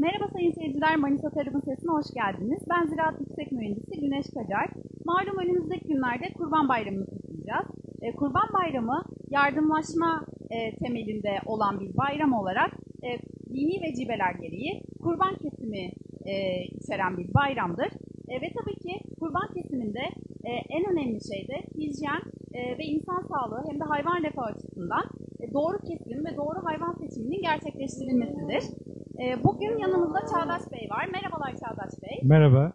Merhaba sayın seyirciler, Manisa Tarımın Sesi'ne hoş geldiniz. Ben Ziraat Yüksek Mühendisi Güneş Kacar. Malum önümüzdeki günlerde Kurban Bayramı'nı kutlayacağız. E, Kurban Bayramı yardımlaşma e, temelinde olan bir bayram olarak e, dini vecibeler gereği kurban kesimi e, içeren bir bayramdır. E, ve tabii ki kurban kesiminde e, en önemli şey de hijyen e, ve insan sağlığı hem de hayvan refahı açısından e, doğru kesim ve doğru hayvan seçiminin gerçekleştirilmesidir. E, bugün yanımızda Çağdaş Bey var. Merhabalar Çağdaş Bey. Merhaba,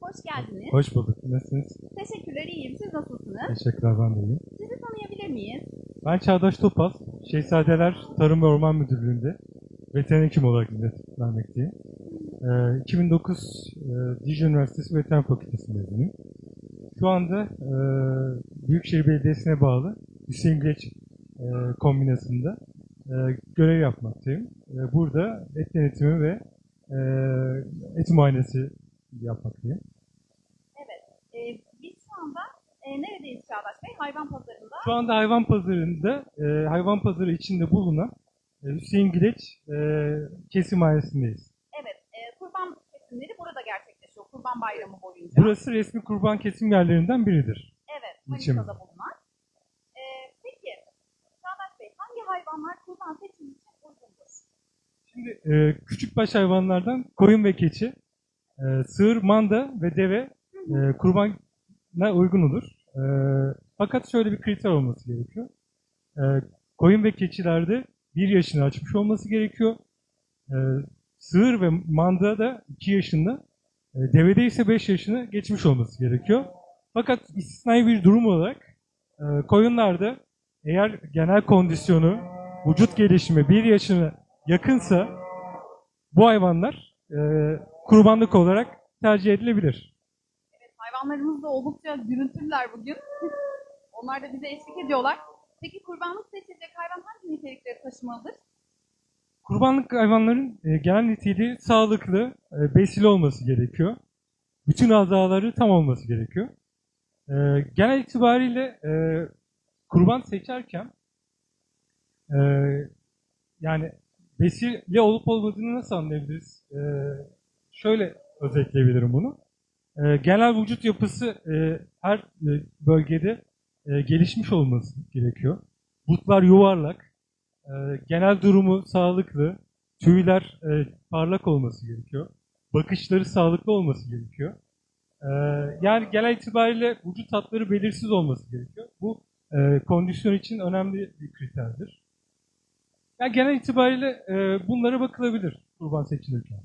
Hoş geldiniz. hoş bulduk. Nasılsınız? Teşekkürler, iyiyim. Siz nasılsınız? Teşekkürler, ben de iyiyim. Sizi tanıyabilir miyiz? Ben Çağdaş Topal, Şehzadeler Tarım ve Orman Müdürlüğü'nde veteriner hekim olarak hizmet vermekteyim. Ee, 2009 e, Dicle Üniversitesi Veteriner Fakültesi mezunuyum. Şu anda e, Büyükşehir Belediyesi'ne bağlı Hüseyin Güleç e, kombinasında e, görev yapmaktayım. E, burada et denetimi ve e, et muayenesi yapmaktayım. Evet. E, biz şu anda e, neredeyiz Çağdaş Bey? Hayvan pazarında. Şu anda hayvan pazarında, e, hayvan pazarı içinde bulunan e, Hüseyin Güleç e, kesim ailesindeyiz. Evet. E, kurban kesimleri burada gerçekleşiyor. Kurban Bayramı boyunca. Burası resmi kurban kesim yerlerinden biridir. Evet. Manisa'da bulunan. E, peki Çağdaş Bey hangi hayvanlar kurban seçimi? Şimdi e, küçükbaş hayvanlardan koyun ve keçi, e, sığır, manda ve deve e, kurbana uygun olur. E, fakat şöyle bir kriter olması gerekiyor. E, koyun ve keçilerde bir yaşını açmış olması gerekiyor. E, sığır ve manda da 2 yaşında, e, devede ise 5 yaşını geçmiş olması gerekiyor. Fakat istisnai bir durum olarak e, koyunlarda eğer genel kondisyonu, vücut gelişimi 1 yaşına yakınsa bu hayvanlar e, kurbanlık olarak tercih edilebilir. Evet, hayvanlarımız da oldukça gürültülüler bugün. Onlar da bize eşlik ediyorlar. Peki kurbanlık seçilecek hayvan hangi nitelikleri taşımalıdır? Kurbanlık hayvanların e, genel niteliği sağlıklı, e, besili olması gerekiyor. Bütün azaları tam olması gerekiyor. E, genel itibariyle e, kurban seçerken e, yani besili olup olmadığını nasıl anlayabiliriz? E, şöyle özetleyebilirim bunu. E, genel vücut yapısı e, her e, bölgede e, gelişmiş olması gerekiyor. Butlar yuvarlak, e, genel durumu sağlıklı, tüyler e, parlak olması gerekiyor. Bakışları sağlıklı olması gerekiyor. E, yani genel itibariyle vücut hatları belirsiz olması gerekiyor. Bu e, kondisyon için önemli bir kriterdir. Yani genel itibariyle e, bunlara bakılabilir kurban seçilirken.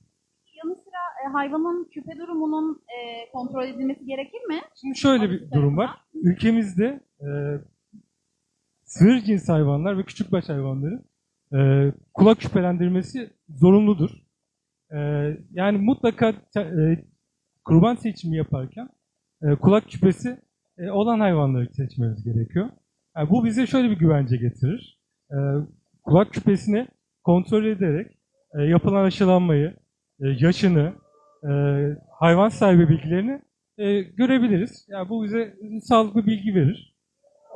Yanı sıra e, hayvanın küpe durumunun e, kontrol edilmesi gerekir mi? Şimdi şöyle bir durum var. Ülkemizde e, sığır cins hayvanlar ve küçükbaş hayvanların e, kulak küpelendirmesi zorunludur. E, yani mutlaka e, kurban seçimi yaparken e, kulak küpesi e, olan hayvanları seçmemiz gerekiyor. Yani bu bize şöyle bir güvence getirir. E, kulak küpesini kontrol ederek e, yapılan aşılanmayı, e, yaşını, e, hayvan sahibi bilgilerini e, görebiliriz. Yani bu bize sağlıklı bilgi verir.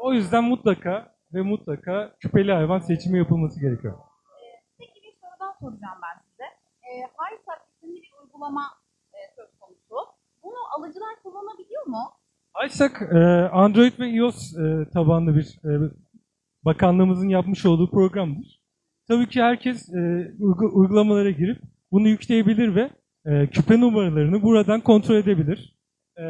O yüzden mutlaka ve mutlaka küpeli hayvan seçimi yapılması gerekiyor. Peki bir soru daha soracağım ben size. E, HiSat isimli bir uygulama e, söz konusu. Bunu alıcılar kullanabiliyor mu? Aysak e, Android ve iOS e, tabanlı bir e, bakanlığımızın yapmış olduğu programdır. Tabii ki herkes e, uygu- uygulamalara girip bunu yükleyebilir ve e, küpe numaralarını buradan kontrol edebilir. E,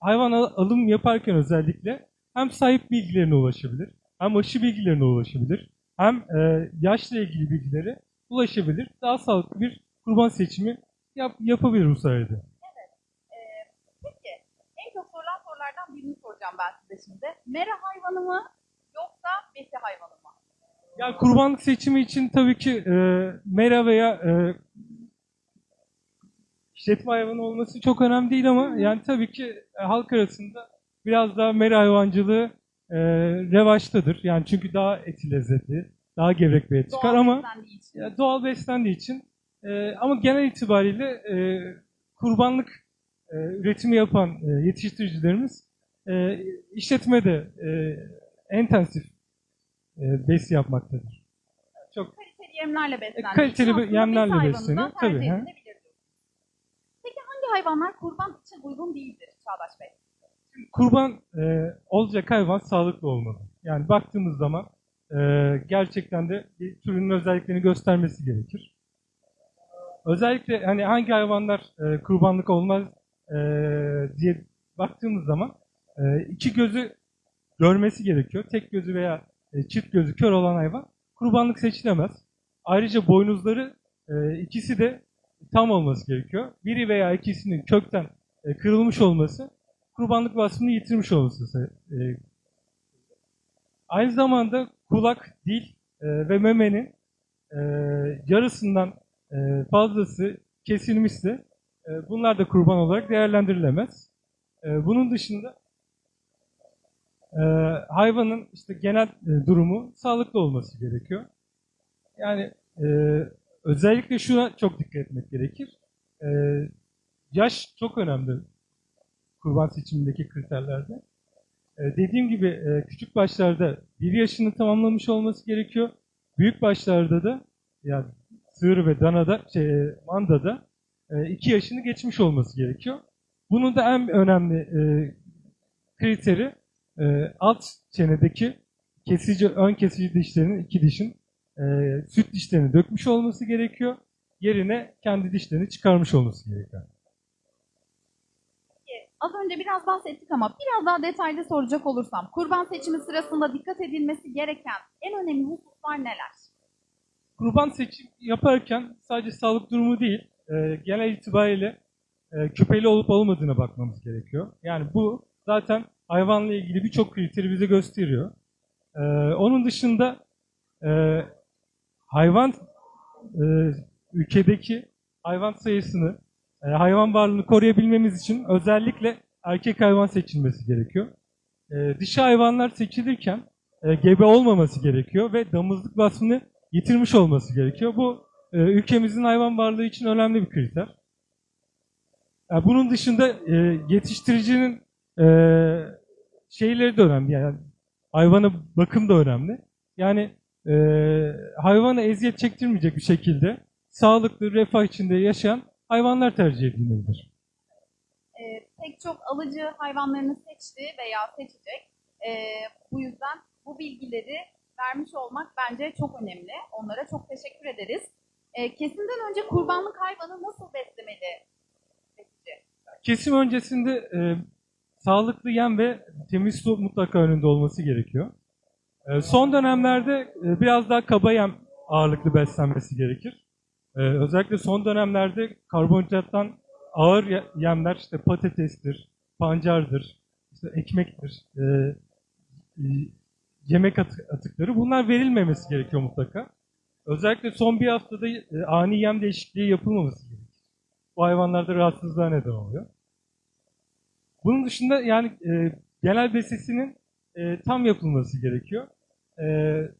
hayvan al- alım yaparken özellikle hem sahip bilgilerine ulaşabilir, hem aşı bilgilerine ulaşabilir, hem e, yaşla ilgili bilgilere ulaşabilir. Daha sağlıklı bir kurban seçimi yap- yapabilir bu sayede. E, peki en çok sorulan sorulardan birini soracağım ben size şimdi. Mera hayvanı mı yoksa besi hayvanı mı? Ya kurbanlık seçimi için tabii ki e, mera veya e, işletme hayvanı olması çok önemli değil ama yani tabii ki e, halk arasında biraz daha mera hayvancılığı e, revaçtadır. Yani çünkü daha eti lezzetli, daha gevrek bir et çıkar Doğal ama beslendiği için. ya doğal beslendiği için e, ama genel itibariyle e, kurbanlık e, üretimi yapan e, yetiştiricilerimiz e, işletmede e, intensif e, besi yapmaktadır. Çok Kaliteli yemlerle beslendiği kaliteli için yemlerle besleniyor. Tabii, ha. edilebilir. hayvanlar kurban için uygun değildir Çağdaş Bey? Kurban e, olacak hayvan sağlıklı olmalı. Yani baktığımız zaman e, gerçekten de bir türünün özelliklerini göstermesi gerekir. Özellikle hani hangi hayvanlar e, kurbanlık olmaz e, diye baktığımız zaman e, iki gözü görmesi gerekiyor. Tek gözü veya e, çift gözü kör olan hayvan kurbanlık seçilemez. Ayrıca boynuzları e, ikisi de tam olması gerekiyor. Biri veya ikisinin kökten e, kırılmış olması kurbanlık vasfını yitirmiş olması. aynı zamanda kulak, dil ve memenin yarısından fazlası kesilmişse bunlar da kurban olarak değerlendirilemez. Bunun dışında e, hayvanın işte genel e, durumu sağlıklı olması gerekiyor. Yani e, özellikle şuna çok dikkat etmek gerekir. E, yaş çok önemli kurban seçimindeki kriterlerde. E, dediğim gibi e, küçük başlarda bir yaşını tamamlamış olması gerekiyor. Büyük başlarda da yani sığır ve danada, şey, e, mandada e, iki yaşını geçmiş olması gerekiyor. Bunun da en önemli e, kriteri e, alt çenedeki kesici, ön kesici dişlerinin iki dişin e, süt dişlerini dökmüş olması gerekiyor. Yerine kendi dişlerini çıkarmış olması gerekiyor. Az önce biraz bahsettik ama biraz daha detaylı soracak olursam kurban seçimi sırasında dikkat edilmesi gereken en önemli hususlar neler? kurban seçim yaparken sadece sağlık durumu değil, e, genel itibariyle e, küpeli olup olmadığına bakmamız gerekiyor. Yani bu zaten hayvanla ilgili birçok kriteri bize gösteriyor. E, onun dışında e, hayvan e, ülkedeki hayvan sayısını, e, hayvan varlığını koruyabilmemiz için özellikle erkek hayvan seçilmesi gerekiyor. E, dişi hayvanlar seçilirken e, gebe olmaması gerekiyor ve damızlık vasfını yitirmiş olması gerekiyor. Bu e, ülkemizin hayvan varlığı için önemli bir kriter. Yani bunun dışında e, yetiştiricinin e, şeyleri de önemli. Yani hayvana bakım da önemli. Yani e, hayvana eziyet çektirmeyecek bir şekilde sağlıklı, refah içinde yaşayan hayvanlar tercih edilmelidir. Ee, pek çok alıcı hayvanlarını seçti veya seçecek. Ee, bu yüzden bu bilgileri vermiş olmak bence çok önemli. Onlara çok teşekkür ederiz. Ee, kesimden önce kurbanlık hayvanı nasıl beslemeli? Kesim öncesinde e, sağlıklı yem ve temiz su mutlaka önünde olması gerekiyor. E, son dönemlerde e, biraz daha kaba yem ağırlıklı beslenmesi gerekir. E, özellikle son dönemlerde karbonhidrattan ağır ye- yemler işte patatestir, pancardır, işte ekmektir, e, e, yemek atı- atıkları bunlar verilmemesi gerekiyor mutlaka. Özellikle son bir haftada ani yem değişikliği yapılmaması gerekiyor. Bu hayvanlarda rahatsızlığa neden oluyor. Bunun dışında yani e, genel besisinin e, tam yapılması gerekiyor. E,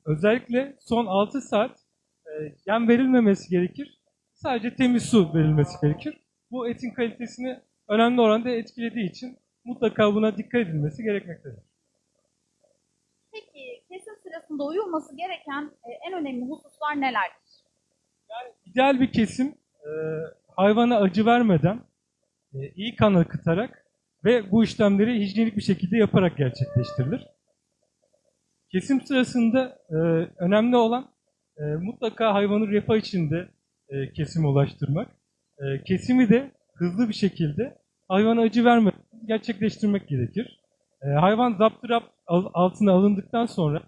özellikle son 6 saat e, yem verilmemesi gerekir. Sadece temiz su verilmesi gerekir. Bu etin kalitesini önemli oranda etkilediği için mutlaka buna dikkat edilmesi gerekmektedir. Peki kesim sırasında uyulması gereken e, en önemli hususlar nelerdir? İdeal bir kesim e, hayvana acı vermeden e, iyi kan akıtarak ve bu işlemleri hijyenik bir şekilde yaparak gerçekleştirilir. Kesim sırasında e, önemli olan e, mutlaka hayvanı refah içinde e, kesime ulaştırmak. E, kesimi de hızlı bir şekilde hayvana acı vermeden gerçekleştirmek gerekir. E, hayvan zaptırapt al- altına alındıktan sonra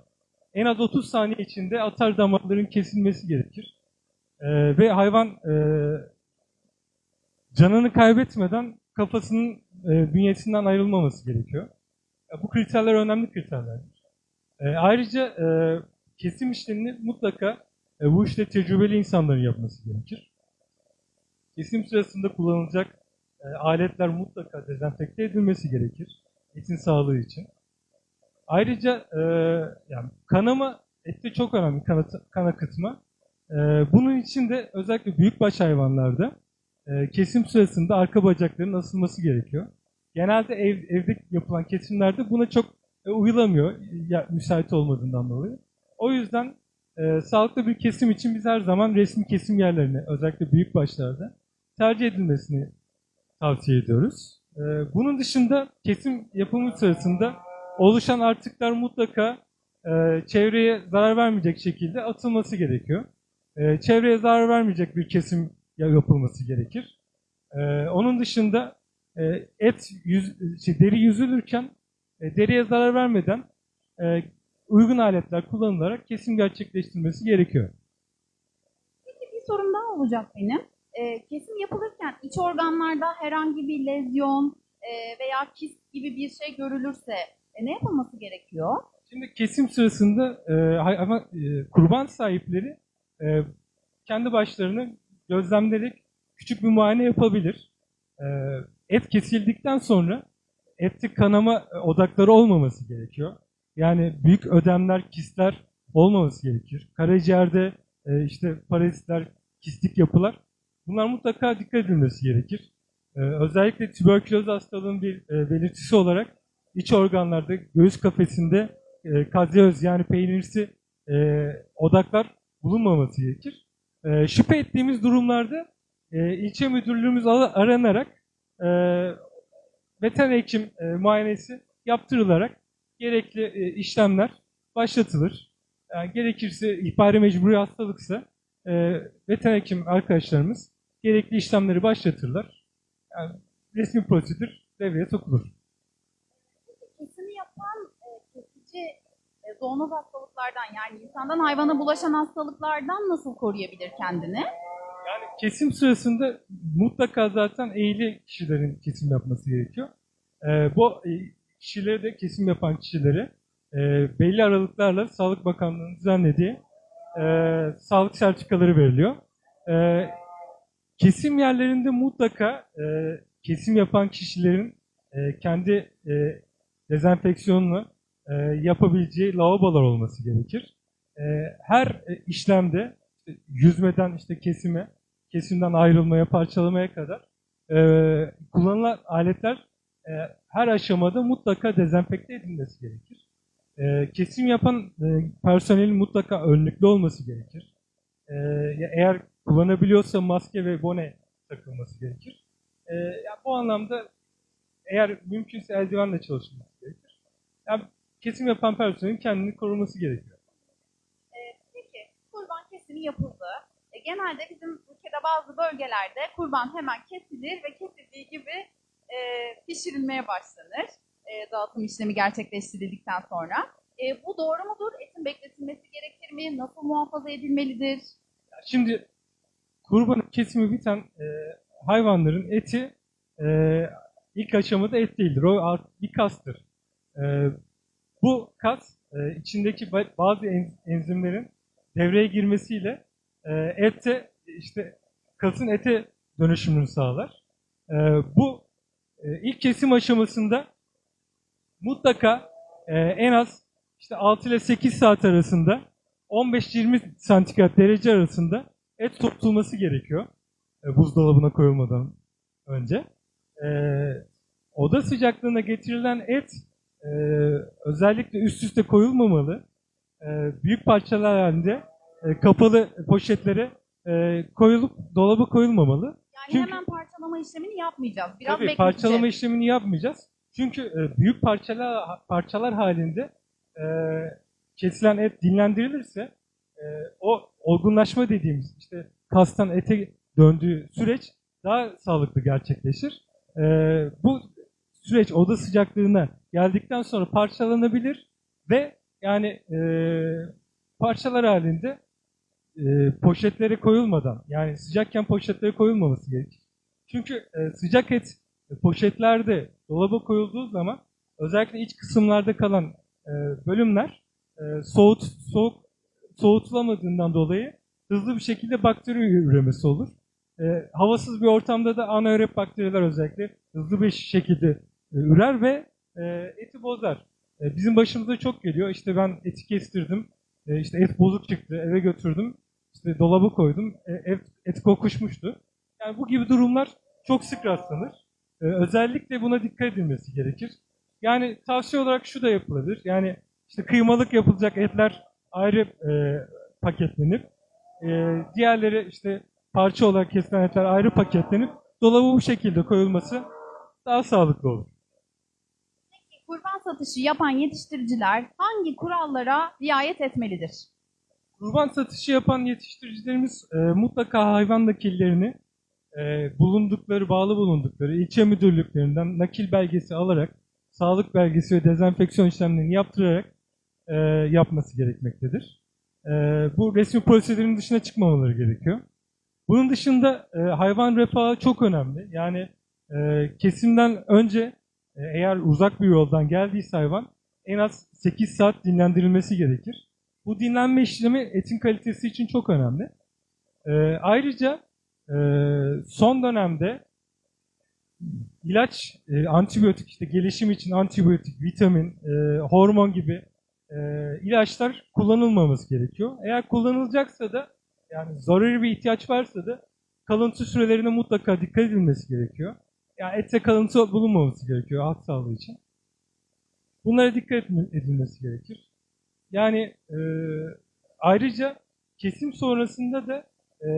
en az 30 saniye içinde atar damarların kesilmesi gerekir. Ee, ve hayvan e, canını kaybetmeden kafasının e, bünyesinden ayrılmaması gerekiyor. Ya, bu kriterler önemli kriterlerdir. E, ayrıca e, kesim işlemini mutlaka e, bu işte tecrübeli insanların yapması gerekir. Kesim sırasında kullanılacak e, aletler mutlaka dezenfekte edilmesi gerekir. Etin sağlığı için. Ayrıca e, yani kanama ette çok önemli kan, akıtma. Ee, bunun için de özellikle büyükbaş hayvanlarda e, kesim sırasında arka bacakların asılması gerekiyor. Genelde ev, evde yapılan kesimlerde buna çok e, uyulamıyor müsait olmadığından dolayı. O yüzden e, sağlıklı bir kesim için biz her zaman resmi kesim yerlerini özellikle büyükbaşlarda tercih edilmesini tavsiye ediyoruz. Ee, bunun dışında kesim yapımı sırasında oluşan artıklar mutlaka e, çevreye zarar vermeyecek şekilde atılması gerekiyor. E, çevreye zarar vermeyecek bir kesim yapılması gerekir. E, onun dışında e, et yüz, şey, deri yüzülürken e, deriye zarar vermeden e, uygun aletler kullanılarak kesim gerçekleştirilmesi gerekiyor. Bir sorum daha olacak benim. Ee, kesim yapılırken iç organlarda herhangi bir lezyon e, veya kist gibi bir şey görülürse e, ne yapılması gerekiyor? Şimdi kesim sırasında e, hay- ama e, kurban sahipleri e, kendi başlarını gözlemleyerek küçük bir muayene yapabilir. E, et kesildikten sonra ette kanama e, odakları olmaması gerekiyor. Yani büyük ödemler, kistler olmaması gerekir. Karaciğerde e, işte parazitler, kistik yapılar bunlar mutlaka dikkat edilmesi gerekir. E, özellikle tüberküloz hastalığının bir e, belirtisi olarak iç organlarda, göğüs kafesinde kazyöz yani peynirsi odaklar bulunmaması gerekir. E, şüphe ettiğimiz durumlarda e, ilçe müdürlüğümüz ara- aranarak e, veteriner hekim e, muayenesi yaptırılarak gerekli e, işlemler başlatılır. Yani gerekirse ihbari mecburi hastalıksa e, veteriner hekim arkadaşlarımız gerekli işlemleri başlatırlar. Yani resmi prosedür devreye sokulur. Kesimi yapan e, kesici e, zoonoz hastalıklardan yani insandan hayvana bulaşan hastalıklardan nasıl koruyabilir kendini? Yani kesim sırasında mutlaka zaten eğili kişilerin kesim yapması gerekiyor. Ee, bu e, kişileri de kesim yapan kişilere e, belli aralıklarla Sağlık Bakanlığı'nın düzenlediği e, sağlık sertifikaları veriliyor. E, kesim yerlerinde mutlaka e, kesim yapan kişilerin e, kendi e, dezenfeksiyonunu e, yapabileceği lavabolar olması gerekir. E, her e, işlemde işte yüzmeden işte kesime, kesimden ayrılmaya, parçalamaya kadar e, kullanılan aletler e, her aşamada mutlaka dezenfekte edilmesi gerekir. E, kesim yapan e, personelin mutlaka önlüklü olması gerekir. E, eğer kullanabiliyorsa maske ve bone takılması gerekir. E, ya bu anlamda eğer mümkünse eldivenle çalışılması gerekir. Yani kesim yapan personelin kendini koruması gerekiyor. E, peki kurban kesimi yapıldı. E, genelde bizim ülkede bazı bölgelerde kurban hemen kesilir ve kesildiği gibi e, pişirilmeye başlanır. E, dağıtım işlemi gerçekleştirildikten sonra. E, bu doğru mudur? Etin bekletilmesi gerekir mi? Nasıl muhafaza edilmelidir? Şimdi kurbanın kesimi biten e, hayvanların eti e, ilk aşamada et değildir. O bir kastır. E, bu kas e, içindeki ba- bazı en- enzimlerin devreye girmesiyle e, ette işte kasın ete dönüşümünü sağlar. E, bu e, ilk kesim aşamasında mutlaka en az işte 6 ile 8 saat arasında 15-20 santigrat derece arasında et tutulması gerekiyor. Buzdolabına koyulmadan önce. Oda sıcaklığına getirilen et e, özellikle üst üste koyulmamalı. E, büyük parçalar halinde e, kapalı poşetlere e, koyulup dolaba koyulmamalı. Yani Çünkü- hemen parçalama işlemini yapmayacağız. Biraz Tabii parçalama işlemini yapmayacağız. Çünkü e, büyük parçalar parçalar halinde e, kesilen et dinlendirilirse e, o olgunlaşma dediğimiz işte kastan ete döndüğü süreç daha sağlıklı gerçekleşir. E, bu süreç oda sıcaklığına geldikten sonra parçalanabilir ve yani e, parçalar halinde e, poşetlere koyulmadan yani sıcakken poşetlere koyulmaması gerekir. Çünkü e, sıcak et e, poşetlerde dolaba koyulduğu zaman özellikle iç kısımlarda kalan e, bölümler e, soğut soğuk soğutulamadığından dolayı hızlı bir şekilde bakteri üremesi olur. E, havasız bir ortamda da anaerop bakteriler özellikle hızlı bir şekilde ürer ve e, eti bozar. E, bizim başımıza çok geliyor. İşte ben eti kestirdim. E, işte et bozuk çıktı. Eve götürdüm. İşte dolaba koydum. E, et, et kokuşmuştu. Yani bu gibi durumlar çok sık rastlanır. Özellikle buna dikkat edilmesi gerekir. Yani tavsiye olarak şu da yapılabilir. Yani işte kıymalık yapılacak etler ayrı e, paketlenip e, diğerleri işte parça olarak kesilen etler ayrı paketlenip dolaba bu şekilde koyulması daha sağlıklı olur. Kurban satışı yapan yetiştiriciler hangi kurallara riayet etmelidir? Kurban satışı yapan yetiştiricilerimiz e, mutlaka hayvan nakillerini e, bulundukları, bağlı bulundukları ilçe müdürlüklerinden nakil belgesi alarak, sağlık belgesi ve dezenfeksiyon işlemlerini yaptırarak e, yapması gerekmektedir. E, bu resmi prosedürün dışına çıkmamaları gerekiyor. Bunun dışında e, hayvan refahı çok önemli. Yani e, kesimden önce eğer uzak bir yoldan geldiyse hayvan en az 8 saat dinlendirilmesi gerekir. Bu dinlenme işlemi etin kalitesi için çok önemli. Ee, ayrıca e, son dönemde ilaç, e, antibiyotik işte gelişim için antibiyotik, vitamin, e, hormon gibi e, ilaçlar kullanılmaması gerekiyor. Eğer kullanılacaksa da yani zaruri bir ihtiyaç varsa da kalıntı sürelerine mutlaka dikkat edilmesi gerekiyor. Yani ette kalıntı bulunmaması gerekiyor halk sağlığı için. Bunlara dikkat edilmesi gerekir. Yani e, ayrıca kesim sonrasında da e,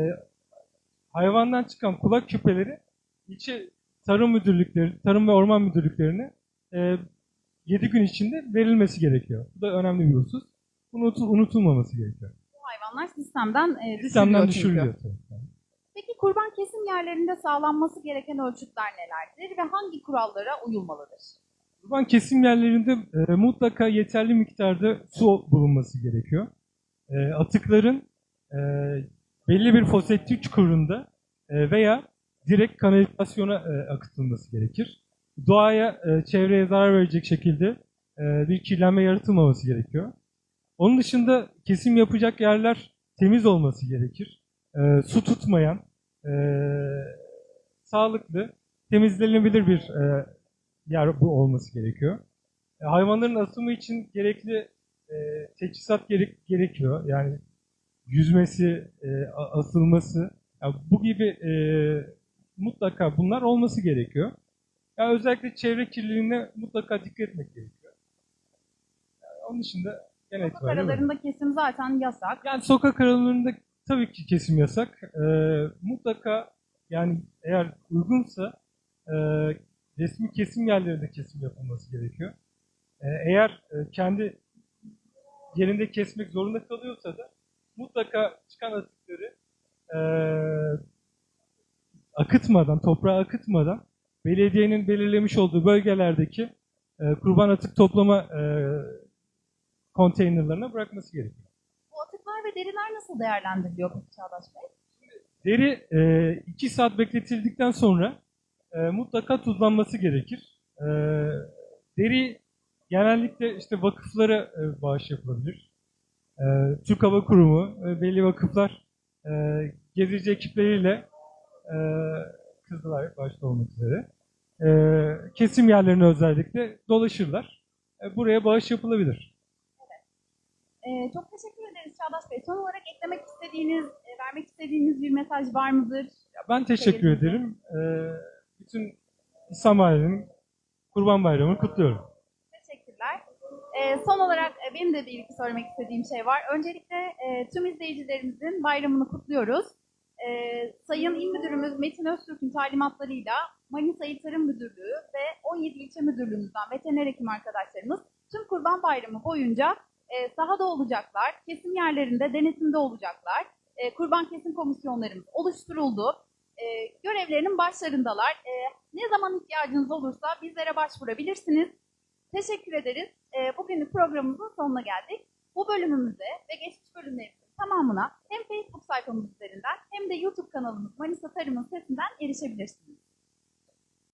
hayvandan çıkan kulak küpeleri ilçe tarım müdürlükleri, tarım ve orman müdürlüklerine e, 7 gün içinde verilmesi gerekiyor. Bu da önemli bir husus. Bunu unutu- unutulmaması gerekiyor. Bu hayvanlar sistemden e, düşürülüyor Sistemden düşürülüyor tabii. Kurban kesim yerlerinde sağlanması gereken ölçütler nelerdir ve hangi kurallara uyulmalıdır? Kurban kesim yerlerinde e, mutlaka yeterli miktarda su bulunması gerekiyor. E, atıkların e, belli bir foseptik çukurunda e, veya direkt kanalizasyona e, akıtılması gerekir. Doğaya, e, çevreye zarar verecek şekilde e, bir kirlenme yaratılmaması gerekiyor. Onun dışında kesim yapacak yerler temiz olması gerekir. E, su tutmayan, e, sağlıklı, temizlenebilir bir e, yer bu olması gerekiyor. E, hayvanların asımı için gerekli e, teçhizat gerek, gerekiyor. Yani yüzmesi, e, asılması, ya bu gibi e, mutlaka bunlar olması gerekiyor. Ya özellikle çevre kirliliğine mutlaka dikkat etmek gerekiyor. Yani onun dışında genel Sokak itibariyle böyle. aralarında kesim zaten yasak. Yani sokak aralarında tabii ki kesim yasak. Ee, mutlaka yani eğer uygunsa e, resmi kesim yerlerinde kesim yapılması gerekiyor. Ee, eğer e, kendi yerinde kesmek zorunda kalıyorsa da mutlaka çıkan atıkları e, akıtmadan, toprağa akıtmadan belediyenin belirlemiş olduğu bölgelerdeki e, kurban atık toplama e, konteynerlarına bırakması gerekiyor. Ve deriler nasıl değerlendiriliyor peki Çağdaş Bey? Deri 2 saat bekletildikten sonra e, mutlaka tuzlanması gerekir. E, deri genellikle işte vakıflara e, bağış yapılabilir. E, Türk Hava Kurumu, e, belli vakıflar e, gezici ekipleriyle e, Kızılay başta olmak üzere e, kesim yerlerine özellikle dolaşırlar. E, buraya bağış yapılabilir. Ee, çok teşekkür ederiz Çağdaş Bey. Son olarak eklemek istediğiniz, e, vermek istediğiniz bir mesaj var mıdır? Ben teşekkür Sevgili ederim. E, bütün İslam aleminin Kurban Bayramı'nı kutluyorum. Teşekkürler. Ee, son olarak e, benim de bir iki söylemek istediğim şey var. Öncelikle e, tüm izleyicilerimizin bayramını kutluyoruz. Ee, Sayın İl Müdürümüz Metin Öztürk'ün talimatlarıyla Manisa İl Tarım Müdürlüğü ve 17 ilçe müdürlüğümüzden veteriner hekim arkadaşlarımız tüm Kurban Bayramı boyunca e, sahada olacaklar, kesim yerlerinde denetimde olacaklar. E, kurban kesim komisyonlarımız oluşturuldu. E, görevlerinin başlarındalar. E, ne zaman ihtiyacınız olursa bizlere başvurabilirsiniz. Teşekkür ederiz. E, bugünlük programımızın sonuna geldik. Bu bölümümüze ve geçmiş bölümlerimizin tamamına hem Facebook sayfamız üzerinden hem de YouTube kanalımız Manisa Tarım'ın sesinden erişebilirsiniz.